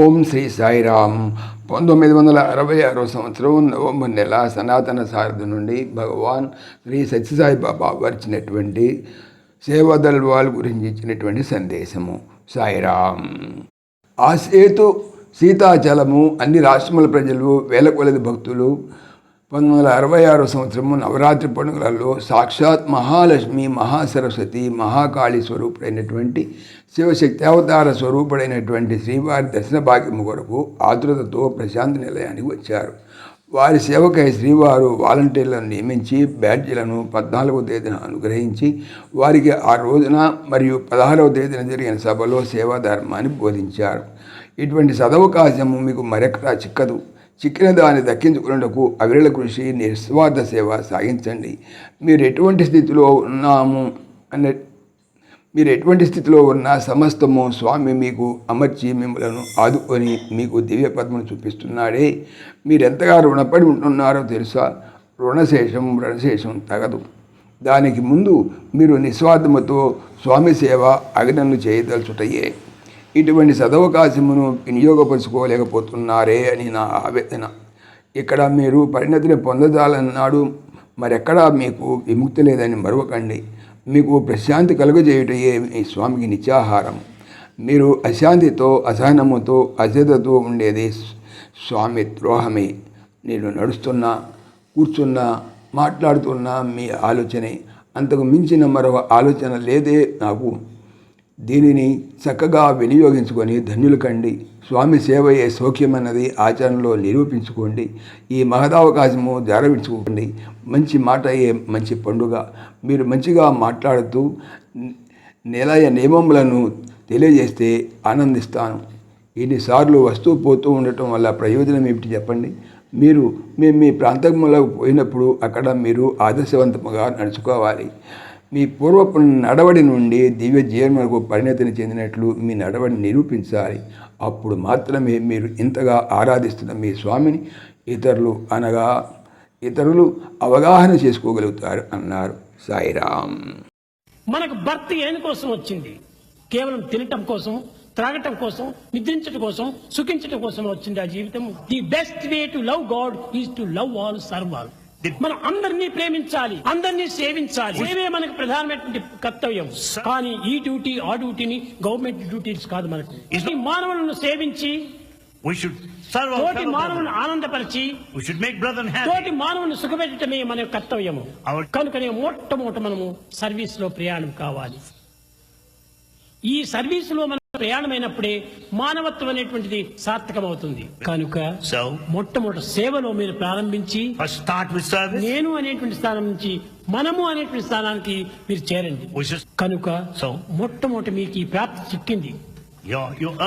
ఓం శ్రీ సాయిరామ్. పంతొమ్మిది వందల అరవై ఆరో సంవత్సరం నవంబర్ నెల సనాతన సారథి నుండి భగవాన్ శ్రీ సత్యసాయి బాబా వచ్చినటువంటి సేవాదల్ గురించి ఇచ్చినటువంటి సందేశము. సాయిరామ్. ఆ సేతు సీతాచలము అన్ని రాష్ట్రముల ప్రజలు వేల కొలది భక్తులు పంతొమ్మిది వందల అరవై ఆరు సంవత్సరము నవరాత్రి పండుగలలో సాక్షాత్ మహాలక్ష్మి మహాసరస్వతి మహాకాళి స్వరూపుడైనటువంటి శివశక్తి అవతార స్వరూపుడైనటువంటి శ్రీవారి దర్శన భాగ్యము కొరకు ఆతృతతో ప్రశాంత నిలయానికి వచ్చారు. వారి సేవకై శ్రీవారు వాలంటీర్లను నియమించి బ్యాడ్జీలను పద్నాలుగవ తేదీన అనుగ్రహించి వారికి ఆ రోజున మరియు పదహారవ తేదీన జరిగిన సభలో సేవాధర్మాన్ని బోధించారు. ఇటువంటి సదవకాశము మీకు మరెక్కడా చిక్కదు. చిక్కిన దాన్ని దక్కించుకున్నకు అవిరళ కృషి నిస్వార్థ సేవ సాగించండి. మీరు ఎటువంటి స్థితిలో ఉన్నాము అనే మీరు ఎటువంటి స్థితిలో ఉన్నా సమస్తము స్వామి మీకు అమర్చి మిమ్మలను ఆదుకొని మీకు దివ్య పద్మను చూపిస్తున్నాడే. మీరెంతగా రుణపడి ఉంటున్నారో తెలుసా? రుణశేషం రుణశేషం తగదు. దానికి ముందు మీరు నిస్వార్థముతో స్వామి సేవ అగ్నను చేయదలుచుటయే. ఇటువంటి సదవకాశమును వినియోగపరుచుకోలేకపోతున్నారే అని నా ఆవేదన. ఇక్కడ మీరు పరిణతిని పొందజాలన్నాడు. మరెక్కడా మీకు విముక్తి లేదని మరవకండి. మీకు ప్రశాంతి కలుగజేయుటయే మీ స్వామికి నిత్యాహారం. మీరు అశాంతితో అసహనముతో అశ్రద్ధతో ఉండేది స్వామి ద్రోహమే. నేను నడుస్తున్నా కూర్చున్నా మాట్లాడుతున్నా మీ ఆలోచనే. అంతకు మించిన మరొక ఆలోచన లేదే నాకు. దీనిని చక్కగా వినియోగించుకొని ధన్యులు కండి. స్వామి సేవయే సౌఖ్యమన్నది ఆచరణలో నిరూపించుకోండి. ఈ మహదావకాశము జారవించుకోండి మంచి మాట అయ్యే మంచి పండుగ. మీరు మంచిగా మాట్లాడుతూ నిలయ నియమములను తెలియజేస్తే ఆనందిస్తాను. ఇన్నిసార్లు వస్తూ పోతూ ఉండటం వల్ల ప్రయోజనం ఏమిటి చెప్పండి? మీరు మేము మీ ప్రాంతంలో పోయినప్పుడు అక్కడ మీరు ఆదర్శవంతముగా నడుచుకోవాలి. మీ పూర్వపు నడవడి నుండి దివ్య జీవనకు పరిణతిని చెందినట్లు మీ నడవడిని నిరూపించాలి. అప్పుడు మాత్రమే మీరు ఇంతగా ఆరాధిస్తున్న మీ స్వామిని ఇతరులు అనగా ఇతరులు అవగాహన చేసుకోగలుగుతారు అన్నారు సాయిరామ్. మనకు భర్త ఏని కోసం వచ్చింది? కేవలం తినటం కోసం త్రాగటం కోసం నిద్రించడం కోసం సుఖించడం కోసం వచ్చింది ఆ జీవితం. The best way to love God is to love all serve all మనం అందరినీ ప్రేమించాలి అందరినీ సేవించాలి. సేవే మనకు ప్రధానమైనటువంటి కర్తవ్యం. కానీ ఈ డ్యూటీ ఆ డ్యూటీని గవర్నమెంట్ డ్యూటీస్ కాదు మనకు. ఈ మానవులను సేవించి తోటి brothers. ఆనందపరిచి. తోటి మానవుని సుఖపెట్టడమే మన కర్తవ్యము. కనుకనే మొట్టమొదట మనము సర్వీస్లో ప్రయాణం కావాలి. ఈ సర్వీస్లో మనం ప్రయాణమైనప్పుడే మానవత్వం అనేటువంటిది సార్థకమవుతుంది కనుక So, మొట్టమొదటి సేవలో మీరు ప్రారంభించి. నేను అనేటువంటి స్థానం నుంచి మనము అనేటువంటి స్థానానికి మీరు చేరండి కనుక So? మొట్టమొదటి మీకు ఈ ప్రాప్తి చిక్కింది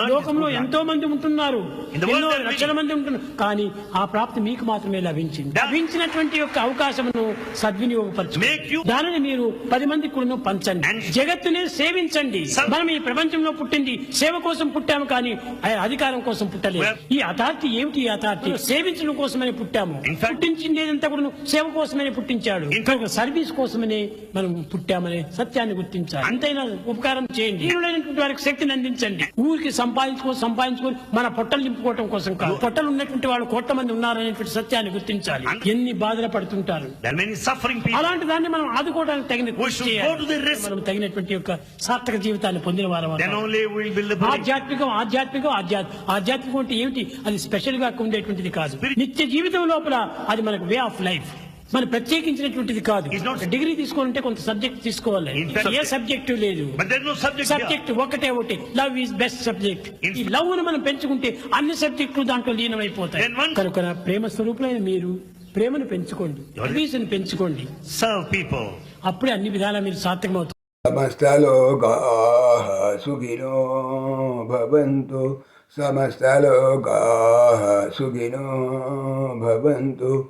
లోకంలో. ఎంతో మంది ఉంటున్నారు. ఎన్నో లక్షల. మంది ఉంటున్నారు. కానీ ఆ ప్రాప్తి మీకు మాత్రమే లభించింది. లభించినటువంటి యొక్క అవకాశమును సద్వినియోగపరచు దానిని మీరు పది మంది కూడా పంచండి. జగత్తునే సేవించండి. మనం ఈ ప్రపంచంలో పుట్టింది సేవ కోసం పుట్టాము కానీ అధికారం కోసం పుట్టలేదు. ఈ అథారిటీ ఏమిటి ఈ అథారిటీ? సేవించడం కోసమని పుట్టాము. fact- పుట్టించిందేదంతా కూడా సేవ కోసమని పుట్టించాడు. సర్వీస్ కోసమనే మనం పుట్టామనే సత్యాన్ని గుర్తించాలి. అంతైనా ఉపకారం చేయండి. వారికి శక్తిని అందించండి. ఊరికి సంపాదించుకో సంపాదించుకొని మన పొట్టలు నింపుకోవటం కోసం కాదు. పొట్టలు ఉన్నటువంటి వాళ్ళు కోట్ల మంది ఉన్నారనేటువంటి సత్యాన్ని గుర్తించాలి. ఎన్ని బాధలు పడుతుంటారు. అలాంటి దాన్ని మనం ఆదుకోవడానికి తగిన. మనం తగినటువంటి యొక్క సార్థక జీవితాన్ని పొందిన వారు. ఆధ్యాత్మికం ఆధ్యాత్మికం ఆధ్యాత్మికం. అంటే ఏమిటి? అది స్పెషల్గా ఉండేటువంటిది కాదు. నిత్య జీవితం లోపల అది మనకు వే ఆఫ్ లైఫ్ మన ప్రత్యేకించినటువంటిది కాదు. డిగ్రీ తీసుకోవాలంటే కొంత సబ్జెక్ట్ తీసుకోవాలి. ఏ సబ్జెక్టు లేదు. సబ్జెక్ట్ ఒకటే ఒకటి. లవ్ ఈజ్ బెస్ట్ సబ్జెక్ట్ ఈ లవ్ను మనం పెంచుకుంటే అన్ని సబ్జెక్టులు దాంట్లో లీనమైపోతాయి. కనుక ప్రేమ స్వరూపులైన మీరు ప్రేమను పెంచుకోండి. సర్వీసును పెంచుకోండి. Serve people. అప్పుడే అన్ని విధాలా మీరు సార్థకమవుతారు. సమస్తలోకాः సుఖినో భవంతు. సమస్తలోకాः సుఖినో భవంతు.